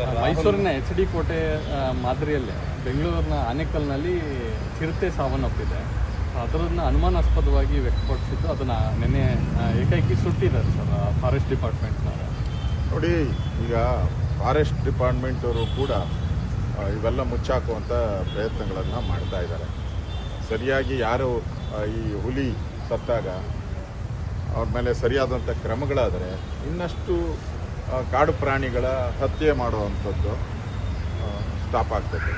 Sir ಮೈಸೂರಿನ H D ಕೋಟೆ ಮಾದರಿಯಲ್ಲೇ ಬೆಂಗಳೂರಿನ ಆನೇಕಲ್ನಲ್ಲಿ ಚಿರತೆ ಸಾವನ್ನಪ್ಪಿದೆ ಅದರನ್ನು ಅನುಮಾನಾಸ್ಪದವಾಗಿ ವ್ಯಕ್ತಪಡಿಸಿದ್ದು ಅದನ್ನು ನಿನ್ನೆ ಏಕೈಕಿ ಸುಟ್ಟಿದ್ದಾರೆ ಸರ್ ಫಾರೆಸ್ಟ್ ಡಿಪಾರ್ಟ್ಮೆಂಟ್ನವರು ನೋಡಿ ಈಗ ಫಾರೆಸ್ಟ್ ಡಿಪಾರ್ಟ್ಮೆಂಟ್ ಅವರು ಕೂಡ ಇವೆಲ್ಲ ಮುಚ್ಚಾಕುವಂಥ ಪ್ರಯತ್ನಗಳನ್ನು ಮಾಡ್ತಾ ಇದ್ದಾರೆ. ಸರಿಯಾಗಿ ಯಾರು ಈ ಹುಲಿ ಸತ್ತಾಗ ಅವ್ರ ಮೇಲೆ ಸರಿಯಾದಂಥ ಕ್ರಮಗಳಾದರೆ ಇನ್ನಷ್ಟು ಕಾಡು ಪ್ರಾಣಿಗಳ ಹತ್ಯೆ ಮಾಡುವಂಥದ್ದು ಸ್ಟಾಪ್ ಆಗ್ತದೆ.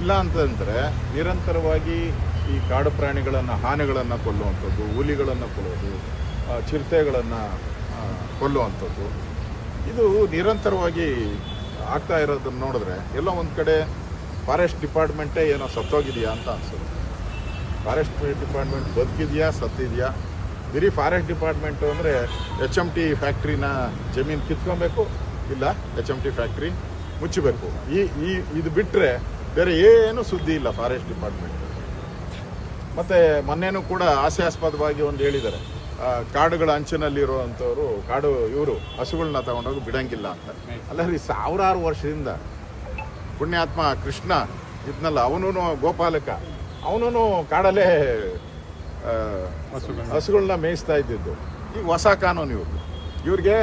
ಇಲ್ಲ ಅಂತಂದರೆ ನಿರಂತರವಾಗಿ ಈ ಕಾಡು ಪ್ರಾಣಿಗಳನ್ನು, ಆನೆಗಳನ್ನು ಕೊಲ್ಲುವಂಥದ್ದು, ಹುಲಿಗಳನ್ನು ಕೊಲ್ಲೋದು ಚಿರತೆಗಳನ್ನು ಕೊಲ್ಲುವಂಥದ್ದು. ಇದು ನಿರಂತರವಾಗಿ ಆಗ್ತಾ ಇರೋದನ್ನು ನೋಡಿದ್ರೆ ಎಲ್ಲೋ ಒಂದು ಕಡೆ ಫಾರೆಸ್ಟ್ ಡಿಪಾರ್ಟ್ಮೆಂಟೇ ಏನೋ ಸತ್ತೋಗಿದೆಯಾ ಅಂತ ಅನ್ಸುತ್ತೆ. ಫಾರೆಸ್ಟ್ ಡಿಪಾರ್ಟ್ಮೆಂಟ್ ಬದುಕಿದೆಯಾ, ಸತ್ತಿದೆಯಾ? ಬರೀ ಫಾರೆಸ್ಟ್ ಡಿಪಾರ್ಟ್ಮೆಂಟು ಅಂದರೆ ಎಚ್ ಎಂ ಟಿ ಫ್ಯಾಕ್ಟ್ರಿನ ಜಮೀನು ಕಿತ್ಕೊಬೇಕು, ಇಲ್ಲ ಎಚ್ ಎಂ ಟಿ ಫ್ಯಾಕ್ಟ್ರಿ ಮುಚ್ಚಬೇಕು. ಈ ಈ, ಇದು ಬಿಟ್ಟರೆ ಬೇರೆ ಏನು ಸುದ್ದಿ ಇಲ್ಲ ಫಾರೆಸ್ಟ್ ಡಿಪಾರ್ಟ್ಮೆಂಟ್ ಮತ್ತು ಮೊನ್ನೆನೂ ಕೂಡ ಹಾಸ್ಯಾಸ್ಪದವಾಗಿ ಒಂದು ಹೇಳಿದ್ದಾರೆ. ಕಾಡುಗಳ ಅಂಚಿನಲ್ಲಿರುವಂಥವ್ರು, ಕಾಡು ಇವರು ಹಸುಗಳನ್ನ ತಗೊಂಡೋಗಿ ಬಿಡಂಗಿಲ್ಲ ಅಂತ. ಅಲ್ಲ ರೀ ಸಾವಿರಾರು ವರ್ಷದಿಂದ ಪುಣ್ಯಾತ್ಮ ಕೃಷ್ಣ ಇದ್ನಲ್ಲ ಅವನು ಗೋಪಾಲಕ ಅವನು ಕಾಡಲ್ಲೇ ಹಸುಗಳನ್ನ. ಮೇಯಿಸ್ತಾ ಇದ್ದಿದ್ದು. ಈಗ ಹೊಸ ಕಾನೂನು ಇವರು ಇವ್ರಿಗೆ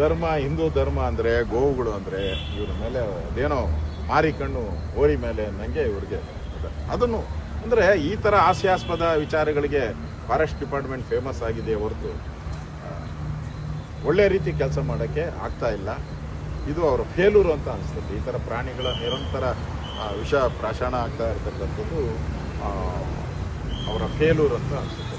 ಧರ್ಮ, ಹಿಂದೂ ಧರ್ಮ ಅಂದರೆ, ಗೋವುಗಳು ಅಂದರೆ, ಇವ್ರ ಮೇಲೆ ಅದೇನೋ ಮಾರಿ ಕಣ್ಣು ಓರಿ ಮೇಲೆ ಅನ್ನಂಗೆ ಇವ್ರಿಗೆ. ಅದನ್ನು ಅಂದರೆ ಈ ಥರ ಹಾಸ್ಯಾಸ್ಪದ ವಿಚಾರಗಳಿಗೆ ಫಾರೆಸ್ಟ್ ಡಿಪಾರ್ಟ್ಮೆಂಟ್ ಫೇಮಸ್ ಆಗಿದೆ ಹೊರತು. ಒಳ್ಳೆ ರೀತಿ ಕೆಲಸ ಮಾಡೋಕ್ಕೆ ಆಗ್ತಾ ಇಲ್ಲ. ಇದು ಅವರ ಫೇಲೂರು ಅಂತ ಅನಿಸ್ತದೆ ಈ ಥರ ಪ್ರಾಣಿಗಳ ನಿರಂತರ ವಿಷ ಪ್ರಾಶಾಣ ಆಗ್ತಾ ಇರ್ತಕ್ಕಂಥದ್ದು ಅವರ ಫೇಲೂರ್ ಅಂತ